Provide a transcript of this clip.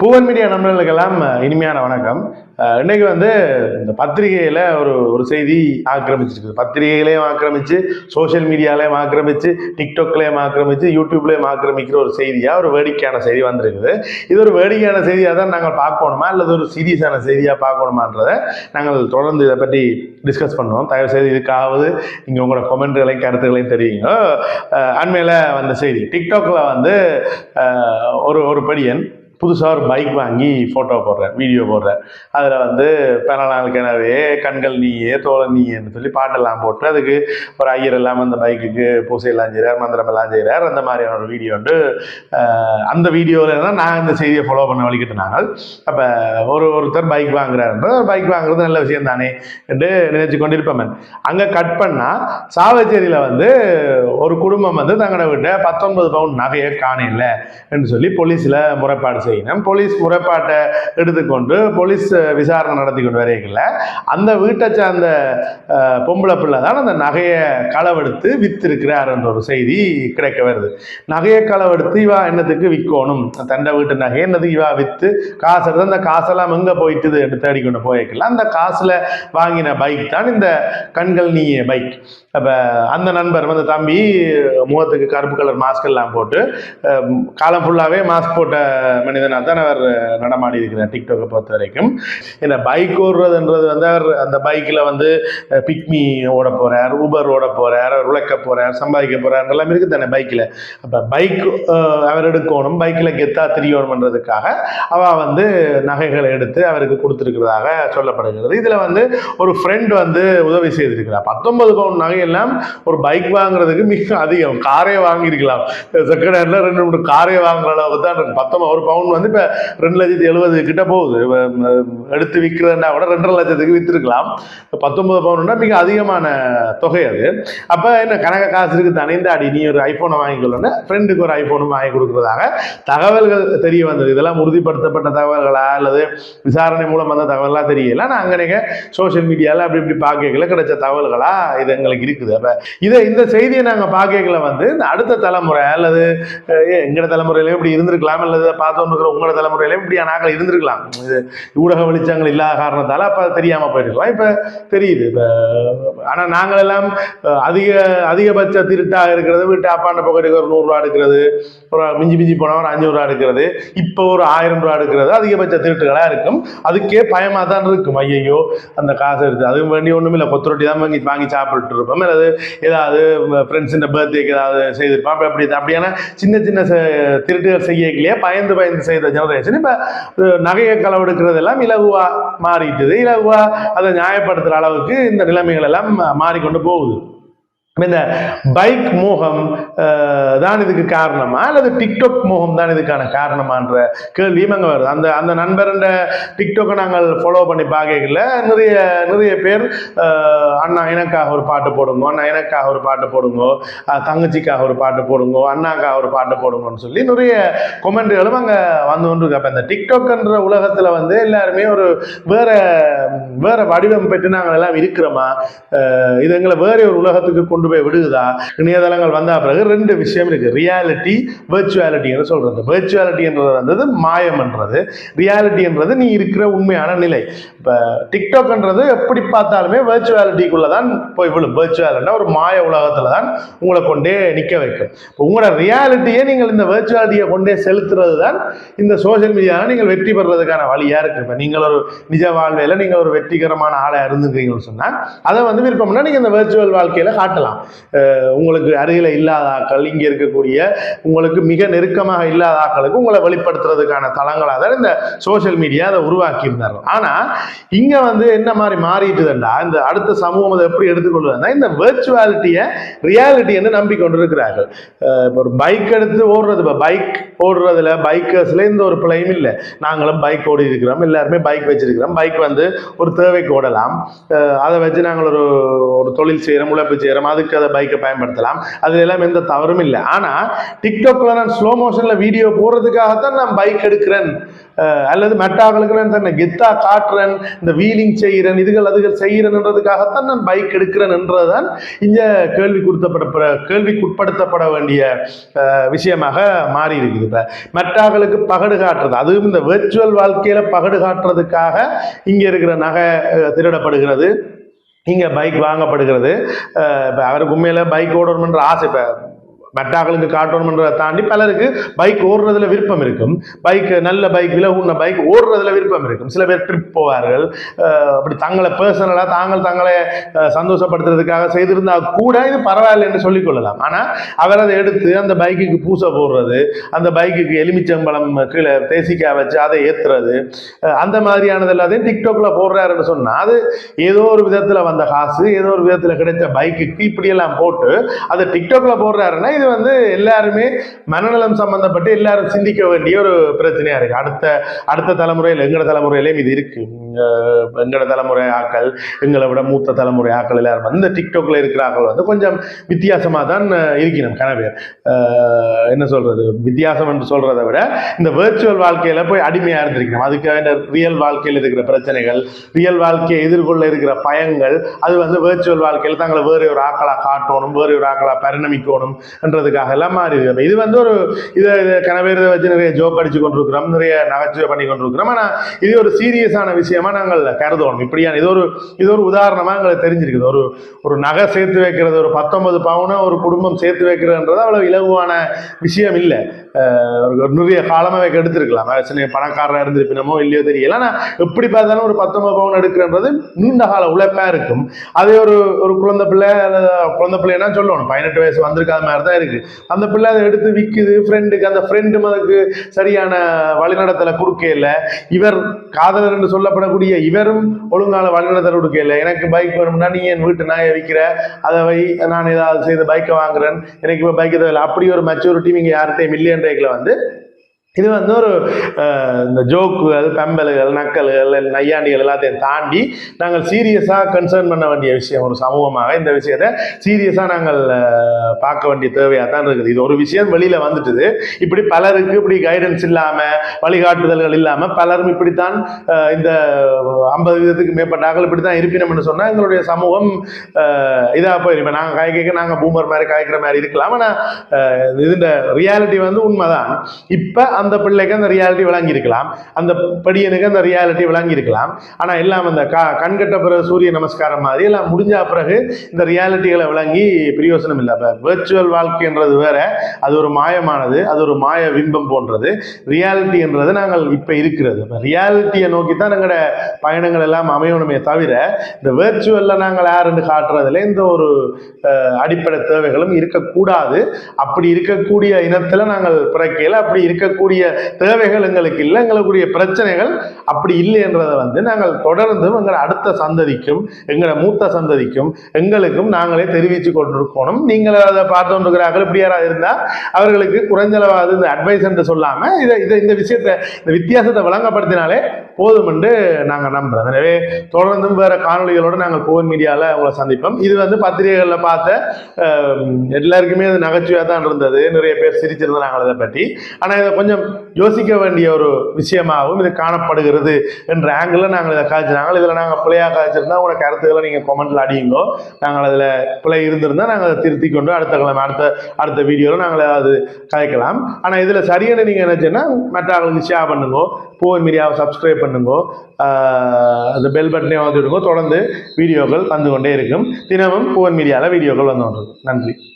பூவன் media நண்பர்களுக்கெல்லாம் இனிமையான வணக்கம். இன்னைக்கு வந்து இந்த பத்திரிகையில் ஒரு ஒரு செய்தி ஆக்கிரமிச்சிருக்குது. பத்திரிகைகளையும் ஆக்கிரமிச்சு சோஷியல் மீடியாலையும் ஆக்கிரமிச்சு டிக்டாக்லையும் ஆக்கிரமிச்சு யூடியூப்லையும் ஆக்கிரமிக்கிற ஒரு செய்தியாக ஒரு வேடிக்கையான செய்தி வந்திருக்குது. இது ஒரு வேடிக்கையான செய்தியாக தான் நாங்கள் பார்க்கணுமா? அல்லது ஒரு சீரியஸான செய்தியாக பார்க்கணுமான்றதை நாங்கள் தொடர்ந்து இதை பற்றி டிஸ்கஸ் பண்ணுவோம். தயவு செய்து இதுக்காவது நீங்கள் உங்களோட கொமெண்ட்களையும் கருத்துக்களையும் தெரியுங்க அண்மையில் வந்த செய்தி. டிக்டாக்ல வந்து ஒரு ஒரு படியன் புதுசாக ஒரு பைக் வாங்கி ஃபோட்டோ போடுறேன் வீடியோ போடுறேன். அதில் வந்து பிற கிணவே கண்கள் நீயே தோழன் நீயேன்னு சொல்லி பாட்டெல்லாம் போட்டு அதுக்கு ஒரு ஐயர் எல்லாம் அந்த பைக்குக்கு பூசையெல்லாம் செய்கிறார் மந்திரம் எல்லாம் செய்கிறார் அந்த மாதிரியான ஒரு வீடியோ வந்து அந்த வீடியோவில் தான் நான் இந்த செய்தியை ஃபாலோ பண்ண வழிகிட்டு நாங்கள் அப்போ ஒரு ஒருத்தர் பைக் வாங்குறாருன்ற பைக் வாங்குறது நல்ல விஷயம் தானே என்று நினைச்சு கொண்டிருப்பேன் அங்கே கட் பண்ணால் சாவச்சேரியில் வந்து ஒரு குடும்பம் வந்து தங்களோட வீட்டை பத்தொன்பது பவுன் நகையை காணையில் என்று சொல்லி போலீஸில் முறைப்பாடு செய்யணும் போலீஸ் முறைப்பாட்டை எடுத்துக்கொண்டு போலீஸ் விசாரணை நடத்தி கொண்டு வரையில அந்த வீட்டை சார்ந்த பொம்பளை பிள்ளை தான் அந்த நகையை களவெடுத்து வித்திருக்கிறார் என்ற ஒரு செய்தி கிடைக்க வருது. நகையை களவெடுத்து இவா என்னத்துக்கு விற்கணும்? தண்டை வீட்டு நகை என்னதுக்கு இவா விற்று காசு எடுத்து அந்த காசெல்லாம் எங்கே போயிட்டுது எடுத்து கொண்டு போயிருக்கலாம் அந்த காசில் வாங்கின பைக் தான் இந்த கண்கள் நீயே பைக் அப்போ அந்த நண்பர் வந்து தம்பி முகத்துக்கு கருப்பு கலர் மாஸ்க் எல்லாம் போட்டு காலம் ஃபுல்லாகவே மாஸ்க் போட்ட மனிதனாக தான் அவர் நடமாடி இருக்கிறார் டிக்டாக்கை பொறுத்த வரைக்கும் இந்த பைக் ஓடுறதுன்றது வந்து அவர் அந்த பைக்கில் வந்து பிக்மி ஓட போகிறார் ஊபர் ஓட போகிறார் அவர் உழைக்க போகிறார் சம்பாதிக்க போகிறார் எல்லாமே இருக்குது தானே பைக்கில் அப்போ பைக் அவர் எடுக்கணும் பைக்கில் கெத்தா திரியணுன்றதுக்காக அவள் வந்து நகைகளை எடுத்து அவருக்கு கொடுத்துருக்கிறதாக சொல்லப்படுகிறது. இதில் வந்து ஒரு ஃப்ரெண்ட் வந்து உதவி செய்திருக்கிறார். பத்தொன்பது பவுன் நகையெல்லாம் ஒரு பைக் வாங்குறதுக்கு மிக அதிகம். காரே வாங்கியிருக்கலாம். செகண்ட் ஹேண்டில் ரெண்டு மூணு காரே வாங்குற அளவுக்கு தான் இருக்கு. பத்தொன்பது ஒரு பவுன் வந்து இப்போ ரெண்டு லட்சத்தி எழுபது கிட்ட போகுது. எடுத்து விற்கிறதுனா கூட ரெண்டரை லட்சத்துக்கு விற்றுருக்கலாம் பத்தொன்பது பவுன்னா மிக அதிகமான தொகை அது. அப்போ என்ன கனக காசு இருக்கு தானே அடி நீ ஒரு ஐஃபோனை வாங்கிக்கொள்ளணும் ஃப்ரெண்டுக்கு ஒரு ஐஃபோனும் வாங்கி கொடுக்குறதாக தகவல்கள் தெரிய வந்தது. இதெல்லாம் உறுதிப்படுத்தப்பட்ட தகவல்களா அல்லது விசாரணை மூலம் வந்த தகவல்லாம் தெரியல. நான் அங்கே சோஷியல் மீடியாவில் அப்படி இப்படி பார்க்கல கிடைச்ச தகவல்களா இது எங்களுக்கு இருக்குது. அப்போ இதை இந்த செய்தியை நாங்கள் பார்க்கல வந்து இந்த அடுத்த தலைமுறை அல்லது எங்கட தலைமுறையிலையும் இப்படி இருந்திருக்கலாம் அல்லது பார்த்தோன்னு இருக்கிற உங்களோட தலைமுறையிலையும் இப்படி நாங்கள் இருந்திருக்கலாம். இது ஊடக வெளிச்சங்கள் இல்லாத காரணத்தால் அப்போ தெரியாமல் போயிருக்கலாம். இப்போ தெரியுது. இப்போ ஆனால் நாங்கள் எல்லாம் அதிக அதிகபட்ச திருட்டாக இருக்கிறது வீட்டு அப்பாண்ட பக்கத்துக்கு ஒரு நூறுரூவா எடுக்கிறது ஒரு மிஞ்சி மிஞ்சி போனால் ஒரு அஞ்சூறுரூவா எடுக்கிறது இப்போ ஒரு ஆயிரம் ரூபா எடுக்கிறது அதிகபட்ச திருட்டுகளாக இருக்கும். அதுக்கே பயமாக தான் இருக்கும். ஐயையோ அந்த காசு எடுத்து அதுவும் வேண்டிய ஒன்றும் இல்லை. கொத்து ரொட்டி தான் வாங்கி வாங்கி சாப்பிட்டு இருப்போம். அல்லது ஏதாவது ஃப்ரெண்ட்ஸின் பர்த்டேக்கு ஏதாவது செய்திருப்போம். அப்போ அப்படி அப்படியான சின்ன சின்ன ச- திருட்டுகள் செய்யலையே பயந்து பயந்து செய்த ஜெனரேஷன் இப்போ நகையை களவெடுக்கிறதெல்லாம் இலகுவா மாறிட்டுது. இலகுவா அதை நியாயப்படுத்துகிற அளவுக்கு இந்த நிலைமைகள் எல்லாம் மாறிக்கொண்டு போகுது. இந்த பைக் மோகம் தான் இதுக்கு காரணமா? அல்லது டிக்டாக் மோகம் தான் இதுக்கான காரணமான்ற கேள்வியும் அங்கே வருது. அந்த அந்த நண்பர்ன்ற டிக்டாக்கை நாங்கள் ஃபாலோ பண்ணி பார்க்கல நிறைய நிறைய பேர் அண்ணா எனக்காக ஒரு பாட்டு போடுங்க அண்ணா எனக்காக ஒரு பாட்டு போடுங்க தங்கச்சிக்காக ஒரு பாட்டு போடுங்க அண்ணாக்காக ஒரு பாட்டு போடுங்கன்னு சொல்லி நிறைய கொமெண்ட்களும் அங்கே வந்து கொண்டு அப்போ இந்த டிக்டாக்ன்ற உலகத்தில் வந்து எல்லாருமே ஒரு வேற வேற வடிவம் பெற்று நாங்கள் எல்லாம் இருக்கிறோமா? இது எங்களை வேற ஒரு உலகத்துக்கு கொண்டு கொண்டு போய் விடுகுதா? இணையதளங்கள் வந்த பிறகு ரெண்டு விஷயம் இருக்கு. ரியாலிட்டி வெர்ச்சுவாலிட்டின்னு சொல்றது. வெர்ச்சுவாலிட்டின்றது வந்தது மாயம்ன்றது ரியாலிட்டின்றது நீ இருக்கிற உண்மையான நிலை. இப்போ டிக்டாக்ன்றது எப்படி பார்த்தாலுமே வெர்ச்சுவாலிட்டிக்குள்ள தான் போய் விழும். வெர்ச்சுவாலிட்டினா ஒரு மாய உலகத்தில் தான் உங்களை கொண்டே நிற்க வைக்கும். இப்போ உங்களோட ரியாலிட்டியை நீங்கள் இந்த வெர்ச்சுவாலிட்டியை கொண்டே செலுத்துறது தான் இந்த சோஷியல் மீடியாவில் நீங்கள் வெற்றி பெறுறதுக்கான வழியாக இருக்கு. இப்போ நீங்கள் ஒரு நிஜ வாழ்வையில் நீங்கள் ஒரு வெற்றிகரமான ஆளாக இருந்துக்கிறீங்கன்னு சொன்னால் அதை வந்து விருப்பம்னா நீங்கள் இந்த வெர்ச்சுவல் வாழ்க்கையில் காட்டலாம். பண்ணலாம் உங்களுக்கு அருகில் இல்லாத ஆக்கள் இங்கே இருக்கக்கூடிய உங்களுக்கு மிக நெருக்கமாக இல்லாத ஆக்களுக்கு உங்களை வெளிப்படுத்துறதுக்கான தளங்களாக தான் இந்த சோஷியல் மீடியா அதை உருவாக்கி இருந்தார்கள். ஆனால் இங்கே வந்து என்ன மாதிரி மாறிட்டுதுண்டா இந்த அடுத்த சமூகம் அதை எப்படி எடுத்துக்கொள்வதுனா இந்த வெர்ச்சுவாலிட்டியை ரியாலிட்டி என்று நம்பிக்கொண்டிருக்கிறார்கள். இருக்கிறார்கள் இப்போ ஒரு பைக் எடுத்து ஓடுறது இப்போ பைக் ஓடுறதுல பைக்கர்ஸ்ல இந்த ஒரு பிழையும் இல்லை. நாங்களும் பைக் ஓடி இருக்கிறோம் எல்லாருமே பைக் வச்சிருக்கிறோம். பைக் வந்து ஒரு தேவைக்கு ஓடலாம். அஹ் அதை வச்சு நாங்கள் ஒரு ஒரு தொழில் செய்கிறோம் உழைப்பு செய்கிறோம் அது அதுக்கு அதை பைக்கை பயன்படுத்தலாம். அதுல எல்லாம் எந்த தவறும் இல்லை. ஆனா டிக்டாக்ல நான் ஸ்லோ மோஷன்ல வீடியோ போடுறதுக்காகத்தான் நான் பைக் எடுக்கிறேன். அல்லது மெட்டாக்களுக்கு நான் தன்னை கெத்தா காட்டுறேன் இந்த வீலிங் செய்கிறேன் இதுகள் அதுகள் செய்கிறேன்ன்றதுக்காகத்தான் நான் பைக் எடுக்கிறேன் என்றதுதான் இந்த கேள்வி கொடுத்தப்பட கேள்விக்குட்படுத்தப்பட வேண்டிய விஷயமாக மாறி இருக்குது. இப்போ மெட்டாக்களுக்கு பகடு காட்டுறது அதுவும் இந்த வெர்ச்சுவல் வாழ்க்கையில பகடு காட்டுறதுக்காக இங்கே இருக்கிற நகை திருடப்படுகிறது. இங்கே பைக் வாங்கப்படுகிறது. இப்போ அவருக்கு உண்மையில் பைக் ஓடணுன்ற ஆசை இப்போ மெட்டாக்களுக்கு காட்டணுன்றதை தாண்டி பலருக்கு பைக் ஓடுறதுல விருப்பம் இருக்கும். பைக் நல்ல பைக் விலை உண்ண பைக் ஓடுறதுல விருப்பம் இருக்கும். சில பேர் ட்ரிப் போவார்கள். அப்படி தங்களை பர்சனலாக தாங்கள் தங்களை சந்தோஷப்படுத்துறதுக்காக செய்திருந்தா கூட இது பரவாயில்லை என்று சொல்லிக் கொள்ளலாம். ஆனால் அவர் அதை எடுத்து அந்த பைக்குக்கு பூசை போடுறது அந்த பைக்குக்கு எலுமிச்சம்பழம் கீழே தேசிக்காய் வச்சு அதை ஏத்துறது அந்த மாதிரியானது எல்லாத்தையும் டிக்டாக்ல போடுறாருன்னு சொன்னால் அது ஏதோ ஒரு விதத்தில் வந்த காசு ஏதோ ஒரு விதத்தில் கிடைச்ச பைக்குக்கு இப்படியெல்லாம் போட்டு அதை டிக்டாக்ல போடுறாருன்னா இது வந்து எல்லாருமே மனநலம் சம்பந்தப்பட்டு எல்லாரும் சிந்திக்க வேண்டிய ஒரு பிரச்சனையா இருக்கு. அடுத்த அடுத்த தலைமுறையில் எங்கட தலைமுறையிலையும் இது இருக்கு. எங்களோட தலைமுறை ஆக்கள் எங்களை விட மூத்த தலைமுறை ஆக்கள் எல்லாரும் வந்து டிக்டாக்ல இருக்கிற ஆக்கள் வந்து கொஞ்சம் வித்தியாசமாக தான் இருக்கணும் கனவே என்ன சொல்றது? வித்தியாசம் என்று சொல்றதை விட இந்த வேர்ச்சுவல் வாழ்க்கையில போய் அடிமையா இருந்திருக்கணும் அதுக்காக ரியல் வாழ்க்கையில் இருக்கிற பிரச்சனைகள் ரியல் வாழ்க்கையை எதிர்கொள்ள இருக்கிற பயங்கள் அது வந்து வேர்ச்சுவல் வாழ்க்கையில் தங்களை வேறு ஒரு ஆக்களா காட்டணும் வேறு ஒரு ஆக்களா பரிணமிக்கணும் என்றதுக்காக எல்லாம் மாறி இருக்கிறோம் இது வந்து ஒரு இதை இதை கனவேறதை வச்சு நிறைய ஜோக் அடிச்சு கொண்டிருக்கிறோம் நிறைய நகைச்சுவை பண்ணி கொண்டிருக்கிறோம். ஆனா இது ஒரு சீரியஸான விஷயம் நாங்கள் கருதணும். இப்படியான இது ஒரு இது ஒரு உதாரணமாக எங்களுக்கு தெரிஞ்சிருக்குது. ஒரு ஒரு நகை சேர்த்து வைக்கிறது ஒரு பத்தொன்பது பவுனை ஒரு குடும்பம் சேர்த்து வைக்கிறதுன்றது அவ்வளோ இலகுவான விஷயம் இல்லை. ஒரு ஒரு நிறைய காலமாவே எடுத்திருக்கலாம். சின்ன பணக்காரராக இருந்திருப்பினமோ இல்லையோ தெரியல. ஆனால் எப்படி பார்த்தாலும் ஒரு பத்தொன்பது பவுன் எடுக்கிறன்றது நீண்ட கால உழைப்பா இருக்கும். அதே ஒரு ஒரு குழந்தை பிள்ளை குழந்தை பிள்ளைன்னா சொல்லணும்? பதினெட்டு வயசு வந்திருக்காத மாதிரி தான் இருக்கு. அந்த பிள்ளை அதை எடுத்து விற்குது ஃப்ரெண்டுக்கு அந்த ஃப்ரெண்டும் அதுக்கு சரியான வழிநடத்தலை கொடுக்கல இவர் காதலர் என்று சொல்லப்படக்கூடிய இவரும் ஒழுங்கான வழிநடத்தல் கொடுக்கல எனக்கு பைக் வேணும்னா நீ என் வீட்டு நாயை விற்கிற அதை வை. நான் ஏதாவது செய்து பைக்கை வாங்குறேன். எனக்கு இப்போ பைக்கை தேவையில்லை. அப்படி ஒரு மெச்சூரிட்டி நீங்கள் யார்கிட்டையும் இல்லையன்றதுல வந்து இது வந்து ஒரு இந்த ஜோக்குகள் பெம்பல்கள் நக்கல்கள் நையாண்டிகள் எல்லாத்தையும் தாண்டி நாங்கள் சீரியஸாக கன்சர்ன் பண்ண வேண்டிய விஷயம் ஒரு சமூகமாக இந்த விஷயத்தை சீரியஸாக நாங்கள் பார்க்க வேண்டிய தேவையாக தான் இருக்குது. இது ஒரு விஷயம் வெளியில் வந்துட்டுது. இப்படி பலருக்கு இப்படி கைடன்ஸ் இல்லாமல் வழிகாட்டுதல்கள் இல்லாமல் பலரும் இப்படித்தான் இந்த ஐம்பது விதத்துக்கு மேற்பட்டாக்கள் இப்படி தான் இருப்பினம்னு சொன்னால் எங்களுடைய சமூகம் இதாக போயிடும் நாங்கள் காய் கேட்க நாங்கள் பூமர் மாதிரி காய்க்கிற மாதிரி இருக்கலாம். ஆனால் இதுன்ற ரியாலிட்டி வந்து உண்மைதான். இப்போ அந்த பிள்ளைக்கு அந்த ரியாலிட்டி விளங்கியிருக்கலாம். அந்த படியனுக்கு அந்த ரியாலிட்டி விளங்கியிருக்கலாம். ஆனால் எல்லாம் அந்த கா கண்கட்ட பிறகு சூரிய நமஸ்காரம் மாதிரி எல்லாம் முடிஞ்ச பிறகு இந்த ரியாலிட்டிகளை விளங்கி பிரயோசனம் இல்லை. இப்போ வேர்ச்சுவல் வாழ்க்கைன்றது வேற அது ஒரு மாயமானது அது ஒரு மாய பிம்பம் போன்றது. ரியாலிட்டின்றது நாங்கள் இப்போ இருக்கிறது. இப்போ ரியாலிட்டியை நோக்கி தான் எங்களோட பயணங்கள் எல்லாம் அமையணுமே தவிர இந்த வேர்ச்சுவலில் நாங்கள் யாருன்னு காட்டுறதுல இந்த ஒரு அடிப்படை தேவைகளும் இருக்கக்கூடாது. அப்படி இருக்கக்கூடிய இனத்தில் நாங்கள் பிறக்கையில் அப்படி இருக்கக்கூடிய தேவைகள் எங்களுக்கு இல்லை எங்களுக்குரிய பிரச்சனைகள் அப்படி இல்லை என்றதை வந்து நாங்கள் தொடர்ந்தும் எங்களை அடுத்த சந்ததிக்கும் எங்களோட மூத்த சந்ததிக்கும் எங்களுக்கும் நாங்களே தெரிவித்து கொண்டிருக்கணும். நீங்கள் அதை பார்த்து கொண்டிருக்கிறார்கள் இப்படி யாராவது இருந்தால் அவர்களுக்கு குறைஞ்சளவாது இந்த அட்வைஸ் என்று சொல்லாமல் இதை இதை இந்த விஷயத்தை இந்த வித்தியாசத்தை வழங்கப்படுத்தினாலே போதும் என்று நாங்கள் நம்புகிறோம் எனவே தொடர்ந்தும் வேறு காணொளிகளோடு நாங்கள் போன் மீடியாவில் உங்களை சந்திப்போம். இது வந்து பத்திரிகைகளில் பார்த்த எல்லாருக்குமே அது நகைச்சுவையாக தான் இருந்தது. நிறைய பேர் சிரிச்சிருந்தாங்க நாங்கள் பற்றி. ஆனால் இதை கொஞ்சம் யோசிக்க வேண்டிய ஒரு விஷயமாகவும் இது காணப்படுகிறது என்ற ஆங்கிளில் நாங்கள் இதை காய்ச்சினாங்க இதில் நாங்கள் பிழையாக காய்ச்சிருந்தா உங்களோட கருத்துக்களை நீங்கள் கொமெண்ட்டில் அடியுங்கோ. நாங்கள் அதில் பிழை இருந்திருந்தால் நாங்கள் அதை திருத்தி கொண்டு அடுத்த கிழமை அடுத்த அடுத்த வீடியோவில் நாங்கள் ஏதாவது கலைக்கலாம். ஆனால் இதில் சரியான நீங்கள் நினச்சேன்னா மற்ற ஆளுங்களுக்கு ஷேர் பண்ணுங்கோ. போன் மீடியாவை சப்ஸ்கிரைப் பண்ணுங்கோ. அந்த பெல் பட்டனே வந்து விடுங்கோ. தொடர்ந்து வீடியோக்கள் வந்து கொண்டே இருக்கும். தினமும் போன் மீடியாவில் வீடியோக்கள் வந்து கொண்டிருக்கும். நன்றி.